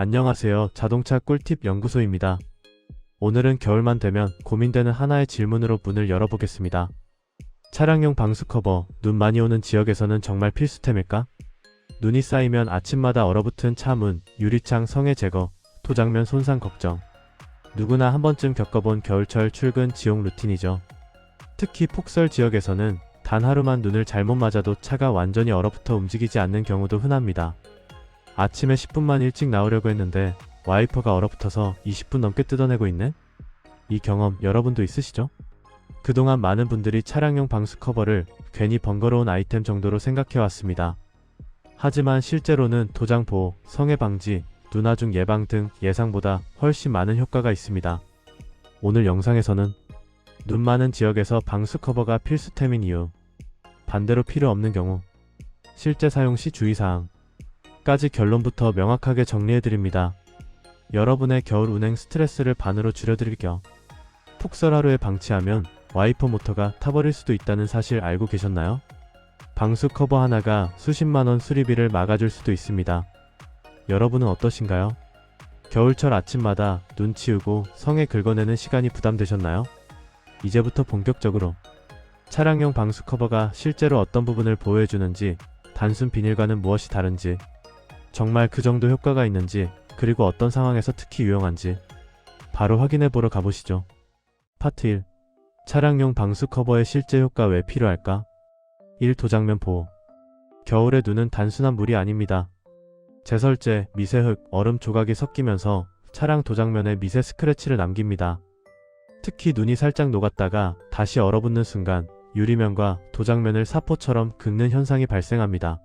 안녕하세요. 자동차 꿀팁 연구소입니다. 오늘은 겨울만 되면 고민되는 하나의 질문으로 문을 열어보겠습니다. 차량용 방수 커버, 눈 많이 오는 지역에서는 정말 필수템일까? 눈이 쌓이면 아침마다 얼어붙은 차문, 유리창 성해 제거, 토장면 손상 걱정. 누구나 한 번쯤 겪어본 겨울철 출근 지옥 루틴이죠. 특히 폭설 지역에서는 단 하루만 눈을 잘못 맞아도 차가 완전히 얼어붙어 움직이지 않는 경우도 흔합니다. 아침에 10분만 일찍 나오려고 했는데 와이퍼가 얼어붙어서 20분 넘게 뜯어내고 있네? 이 경험 여러분도 있으시죠? 그동안 많은 분들이 차량용 방수 커버를 괜히 번거로운 아이템 정도로 생각해왔습니다. 하지만 실제로는 도장 보호, 성해 방지, 눈화중 예방 등 예상보다 훨씬 많은 효과가 있습니다. 오늘 영상에서는 눈 많은 지역에서 방수 커버가 필수템인 이유, 반대로 필요 없는 경우, 실제 사용 시 주의사항, 까지 결론부터 명확하게 정리해드립니다. 여러분의 겨울 운행 스트레스를 반으로 줄여드릴 겸 폭설 하루에 방치하면 와이퍼 모터가 타버릴 수도 있다는 사실 알고 계셨나요? 방수 커버 하나가 수십만원 수리비를 막아줄 수도 있습니다. 여러분은 어떠신가요? 겨울철 아침마다 눈 치우고 성에 긁어내는 시간이 부담되셨나요? 이제부터 본격적으로 차량용 방수 커버가 실제로 어떤 부분을 보호해주는지 단순 비닐과는 무엇이 다른지 정말 그 정도 효과가 있는지 그리고 어떤 상황에서 특히 유용한지 바로 확인해 보러 가보시죠. 파트 1. 차량용 방수 커버의 실제 효과 왜 필요할까? 1. 도장면 보호. 겨울의 눈은 단순한 물이 아닙니다. 제설제, 미세흙, 얼음 조각이 섞이면서 차량 도장면에 미세 스크래치를 남깁니다. 특히 눈이 살짝 녹았다가 다시 얼어붙는 순간 유리면과 도장면을 사포처럼 긁는 현상이 발생합니다.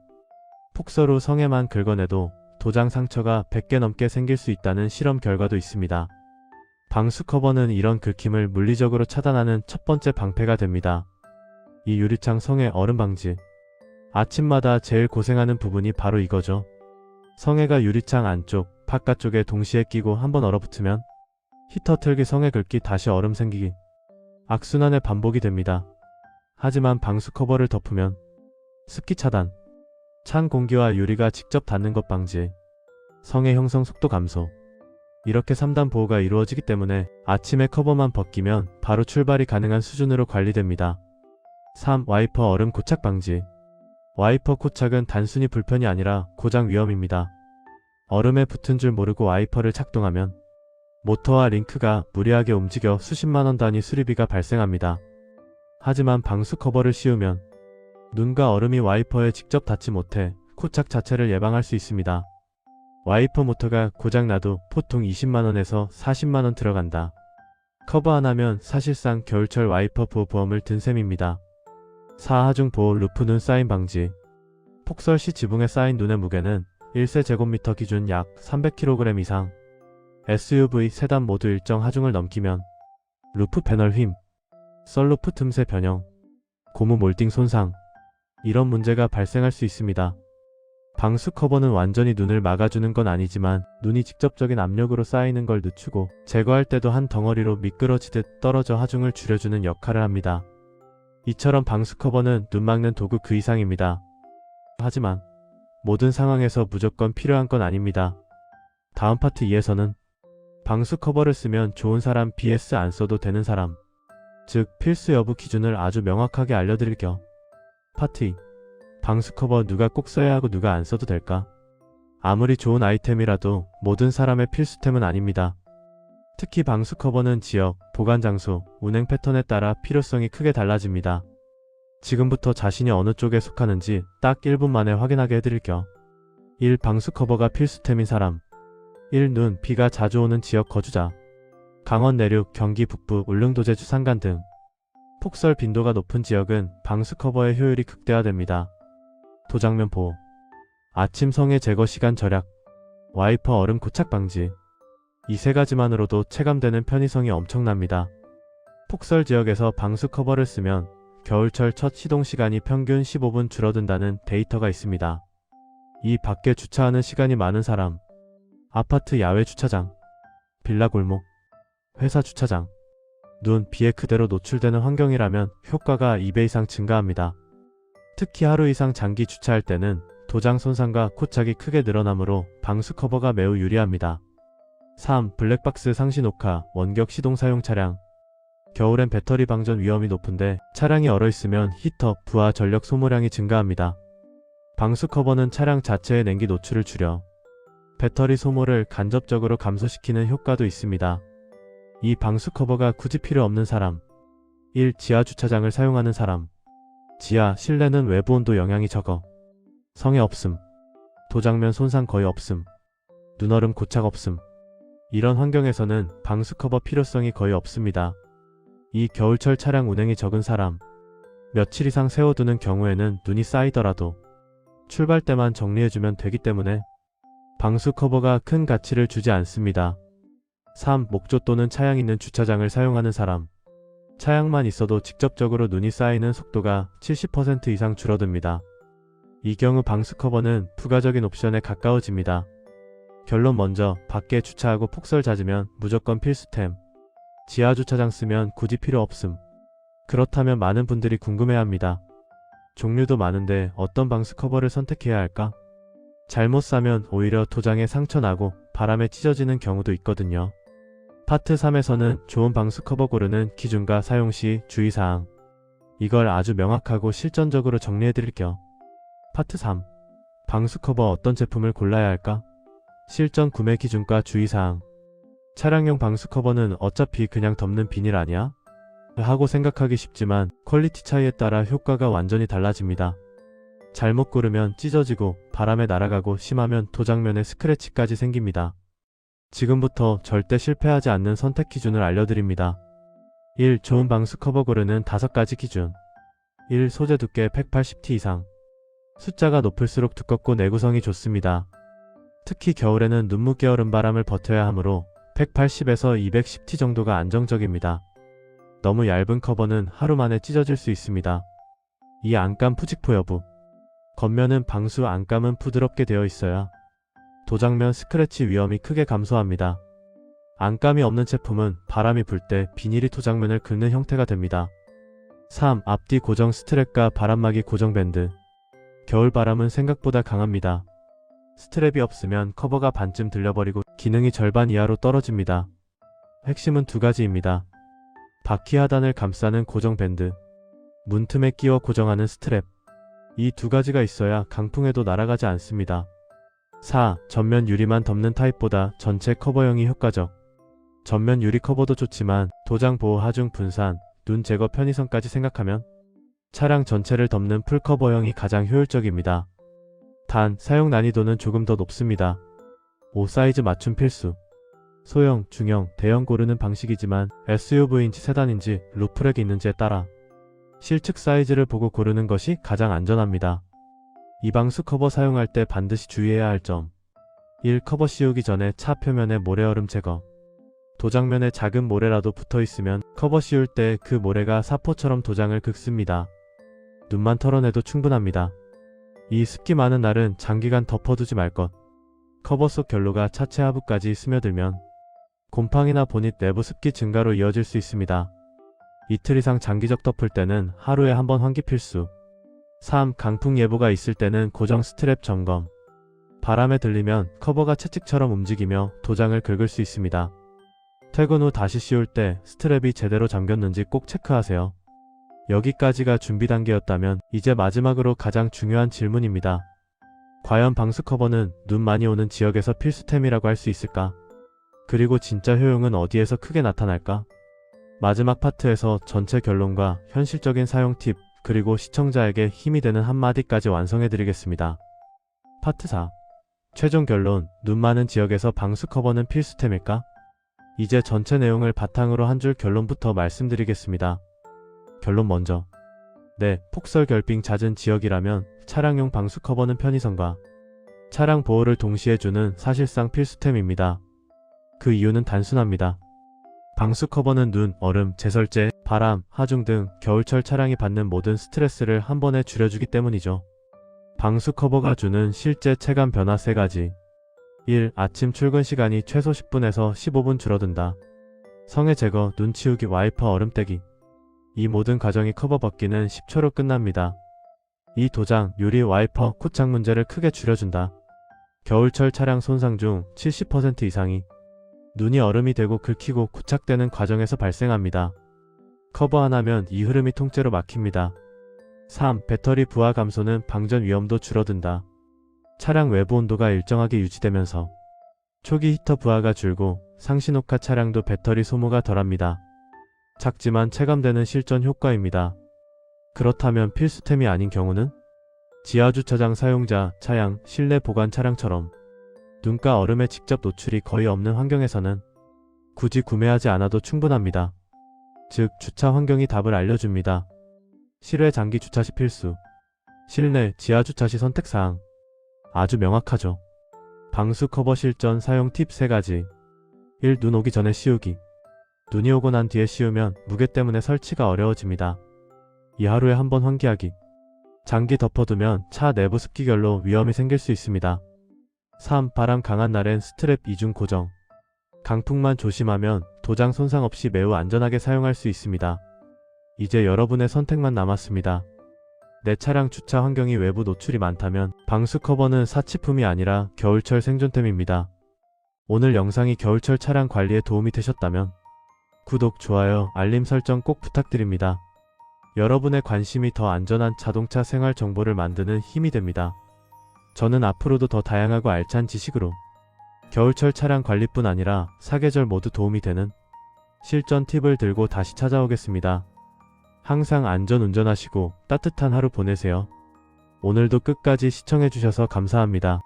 후 성에만 긁어내도 도장 상처가 100개 넘게 생길 수 있다는 실험 결과도 있습니다. 방수 커버는 이런 긁힘을 물리적으로 차단하는 첫 번째 방패가 됩니다. 이 유리창 성해 얼음 방지. 아침마다 제일 고생하는 부분이 바로 이거죠. 성해가 유리창 안쪽, 바깥쪽에 동시에 끼고 한번 얼어붙으면 히터 틀기 성해 긁기 다시 얼음 생기기. 악순환의 반복이 됩니다. 하지만 방수 커버를 덮으면 습기 차단, 찬 공기와 유리가 직접 닿는 것 방지, 성해 형성 속도 감소. 이렇게 3단 보호가 이루어지기 때문에 아침에 커버만 벗기면 바로 출발이 가능한 수준으로 관리됩니다. 3. 와이퍼 얼음 고착 방지. 와이퍼 고착은 단순히 불편이 아니라 고장 위험입니다. 얼음에 붙은 줄 모르고 와이퍼를 작동하면 모터와 링크가 무리하게 움직여 수십만원 단위 수리비가 발생합니다. 하지만 방수 커버를 씌우면 눈과 얼음이 와이퍼에 직접 닿지 못해 코착 자체를 예방할 수 있습니다. 와이퍼 모터가 고장나도 보통 20만원에서 40만원 들어간다. 커버 하나면 사실상 겨울철 와이퍼 보호 보험을 든 셈입니다. 4. 하중 보호 루프 눈 쌓임 방지 폭설 시 지붕에 쌓인 눈의 무게는 1세제곱미터 기준 약 300kg 이상 SUV, 세단 모두 일정 하중을 넘기면 루프 패널 휨, 썰루프 틈새 변형, 고무 몰딩 손상 이런 문제가 발생할 수 있습니다. 방수 커버는 완전히 눈을 막아주는 건 아니지만 눈이 직접적인 압력으로 쌓이는 걸 늦추고 제거할 때도 한 덩어리로 미끄러지듯 떨어져 하중을 줄여주는 역할을 합니다. 이처럼 방수 커버는 눈 막는 도구 그 이상입니다. 하지만 모든 상황에서 무조건 필요한 건 아닙니다. 다음 파트 2에서는 방수 커버를 쓰면 좋은 사람 BS 안 써도 되는 사람 즉 필수 여부 기준을 아주 명확하게 알려드릴 겸 파트 2 방수 커버 누가 꼭 써야 하고 누가 안 써도 될까? 아무리 좋은 아이템이라도 모든 사람의 필수템은 아닙니다. 특히 방수 커버는 지역, 보관 장소, 운행 패턴에 따라 필요성이 크게 달라집니다. 지금부터 자신이 어느 쪽에 속하는지 딱 1분 만에 확인하게 해드릴 겸 1. 방수 커버가 필수템인 사람 1. 눈, 비가 자주 오는 지역 거주자 강원 내륙, 경기 북부, 울릉도 제주 산간 등 폭설 빈도가 높은 지역은 방수 커버의 효율이 극대화됩니다. 도장면 보호 아침 성해 제거 시간 절약. 와이퍼 얼음 고착 방지. 이 세 가지만으로도 체감되는 편의성이 엄청납니다. 폭설 지역에서 방수 커버를 쓰면 겨울철 첫 시동 시간이 평균 15분 줄어든다는 데이터가 있습니다. 이 밖에 주차하는 시간이 많은 사람, 아파트 야외 주차장, 빌라 골목, 회사 주차장, 눈, 비에 그대로 노출되는 환경이라면 효과가 2배 이상 증가합니다. 특히 하루 이상 장기 주차할 때는 도장 손상과 코착이 크게 늘어나므로 방수 커버가 매우 유리합니다. 3. 블랙박스 상시 녹화, 원격 시동 사용 차량. 겨울엔 배터리 방전 위험이 높은데 차량이 얼어있으면 히터, 부하 전력 소모량이 증가합니다. 방수 커버는 차량 자체의 냉기 노출을 줄여 배터리 소모를 간접적으로 감소시키는 효과도 있습니다. 이 방수 커버가 굳이 필요 없는 사람 1. 지하 주차장을 사용하는 사람 지하, 실내는 외부 온도 영향이 적어 성에 없음 도장면 손상 거의 없음 눈얼음 고착 없음 이런 환경에서는 방수 커버 필요성이 거의 없습니다. 이 겨울철 차량 운행이 적은 사람 며칠 이상 세워두는 경우에는 눈이 쌓이더라도 출발 때만 정리해주면 되기 때문에 방수 커버가 큰 가치를 주지 않습니다. 3. 목조 또는 차양 있는 주차장을 사용하는 사람. 차양만 있어도 직접적으로 눈이 쌓이는 속도가 70% 이상 줄어듭니다. 이 경우 방수 커버는 부가적인 옵션에 가까워집니다. 결론 먼저 밖에 주차하고 폭설 잦으면 무조건 필수템. 지하 주차장 쓰면 굳이 필요 없음. 그렇다면 많은 분들이 궁금해합니다. 종류도 많은데 어떤 방수 커버를 선택해야 할까? 잘못 사면 오히려 도장에 상처 나고 바람에 찢어지는 경우도 있거든요. 파트 3에서는 좋은 방수 커버 고르는 기준과 사용 시 주의사항. 이걸 아주 명확하고 실전적으로 정리해 드릴게요. 파트 3. 방수 커버 어떤 제품을 골라야 할까? 실전 구매 기준과 주의사항. 차량용 방수 커버는 어차피 그냥 덮는 비닐 아니야? 하고 생각하기 쉽지만 퀄리티 차이에 따라 효과가 완전히 달라집니다. 잘못 고르면 찢어지고 바람에 날아가고 심하면 도장면에 스크래치까지 생깁니다. 지금부터 절대 실패하지 않는 선택 기준을 알려드립니다. 1. 좋은 방수 커버 고르는 5가지 기준 1. 소재 두께 180T 이상 숫자가 높을수록 두껍고 내구성이 좋습니다. 특히 겨울에는 눈무게 얼음 바람을 버텨야 하므로 180에서 210T 정도가 안정적입니다. 너무 얇은 커버는 하루 만에 찢어질 수 있습니다. 이 안감 푸직포 여부 겉면은 방수 안감은 부드럽게 되어 있어야 도장면 스크래치 위험이 크게 감소합니다. 안감이 없는 제품은 바람이 불 때 비닐이 도장면을 긁는 형태가 됩니다. 3. 앞뒤 고정 스트랩과 바람막이 고정 밴드 겨울 바람은 생각보다 강합니다. 스트랩이 없으면 커버가 반쯤 들려버리고 기능이 절반 이하로 떨어집니다. 핵심은 두 가지입니다. 바퀴 하단을 감싸는 고정 밴드, 문틈에 끼워 고정하는 스트랩. 이 두 가지가 있어야 강풍에도 날아가지 않습니다. 4. 전면 유리만 덮는 타입보다 전체 커버형이 효과적. 전면 유리 커버도 좋지만 도장 보호 하중 분산, 눈 제거 편의성까지 생각하면 차량 전체를 덮는 풀커버형이 가장 효율적입니다. 단, 사용 난이도는 조금 더 높습니다. 5 사이즈 맞춤 필수. 소형, 중형, 대형 고르는 방식이지만 SUV인지 세단인지 루프렉이 있는지에 따라 실측 사이즈를 보고 고르는 것이 가장 안전합니다. 이 방수 커버 사용할 때 반드시 주의해야 할 점. 1. 커버 씌우기 전에 차 표면의 모래얼음 제거. 도장면에 작은 모래라도 붙어 있으면 커버 씌울 때 그 모래가 사포처럼 도장을 긁습니다. 눈만 털어내도 충분합니다. 이 습기 많은 날은 장기간 덮어두지 말 것. 커버 속 결로가 차체 하부까지 스며들면 곰팡이나 보닛 내부 습기 증가로 이어질 수 있습니다. 이틀 이상 장기적 덮을 때는 하루에 한 번 환기 필수. 3. 강풍 예보가 있을 때는 고정 스트랩 점검. 바람에 들리면 커버가 채찍처럼 움직이며 도장을 긁을 수 있습니다. 퇴근 후 다시 씌울 때 스트랩이 제대로 잠겼는지 꼭 체크하세요. 여기까지가 준비 단계였다면 이제 마지막으로 가장 중요한 질문입니다. 과연 방수 커버는 눈 많이 오는 지역에서 필수템이라고 할 수 있을까? 그리고 진짜 효용은 어디에서 크게 나타날까? 마지막 파트에서 전체 결론과 현실적인 사용 팁, 그리고 시청자에게 힘이 되는 한마디까지 완성해드리겠습니다. 파트 4. 최종 결론, 눈 많은 지역에서 방수 커버는 필수템일까? 이제 전체 내용을 바탕으로 한 줄 결론부터 말씀드리겠습니다. 결론 먼저. 네, 폭설 결빙 잦은 지역이라면 차량용 방수 커버는 편의성과 차량 보호를 동시에 주는 사실상 필수템입니다. 그 이유는 단순합니다. 방수 커버는 눈, 얼음, 제설제, 바람, 하중 등 겨울철 차량이 받는 모든 스트레스를 한 번에 줄여주기 때문이죠. 방수 커버가 주는 실제 체감 변화 3가지. 1. 아침 출근 시간이 최소 10분에서 15분 줄어든다. 성해 제거, 눈 치우기, 와이퍼 얼음 떼기. 이 모든 과정이 커버 벗기는 10초로 끝납니다. 이 도장, 유리 와이퍼, 코착 문제를 크게 줄여준다. 겨울철 차량 손상 중 70% 이상이 눈이 얼음이 되고 긁히고 고착되는 과정에서 발생합니다. 커버 하나면 이 흐름이 통째로 막힙니다. 3. 배터리 부하 감소는 방전 위험도 줄어든다. 차량 외부 온도가 일정하게 유지되면서 초기 히터 부하가 줄고 상신호카 차량도 배터리 소모가 덜합니다. 작지만 체감되는 실전 효과입니다. 그렇다면 필수템이 아닌 경우는 지하주차장 사용자, 차량, 실내 보관 차량처럼 눈가 얼음에 직접 노출이 거의 없는 환경에서는 굳이 구매하지 않아도 충분합니다. 즉, 주차 환경이 답을 알려줍니다. 실외 장기 주차 시 필수. 실내, 지하 주차 시 선택사항. 아주 명확하죠. 방수 커버 실전 사용 팁 3가지. 1. 눈 오기 전에 씌우기. 눈이 오고 난 뒤에 씌우면 무게 때문에 설치가 어려워집니다. 2. 하루에 한 번 환기하기. 장기 덮어두면 차 내부 습기결로 위험이 생길 수 있습니다. 3. 바람 강한 날엔 스트랩 이중 고정. 강풍만 조심하면 도장 손상 없이 매우 안전하게 사용할 수 있습니다. 이제 여러분의 선택만 남았습니다. 내 차량 주차 환경이 외부 노출이 많다면 방수 커버는 사치품이 아니라 겨울철 생존템입니다. 오늘 영상이 겨울철 차량 관리에 도움이 되셨다면 구독, 좋아요, 알림 설정 꼭 부탁드립니다. 여러분의 관심이 더 안전한 자동차 생활 정보를 만드는 힘이 됩니다. 저는 앞으로도 더 다양하고 알찬 지식으로 겨울철 차량 관리뿐 아니라 사계절 모두 도움이 되는 실전 팁을 들고 다시 찾아오겠습니다. 항상 안전 운전하시고 따뜻한 하루 보내세요. 오늘도 끝까지 시청해주셔서 감사합니다.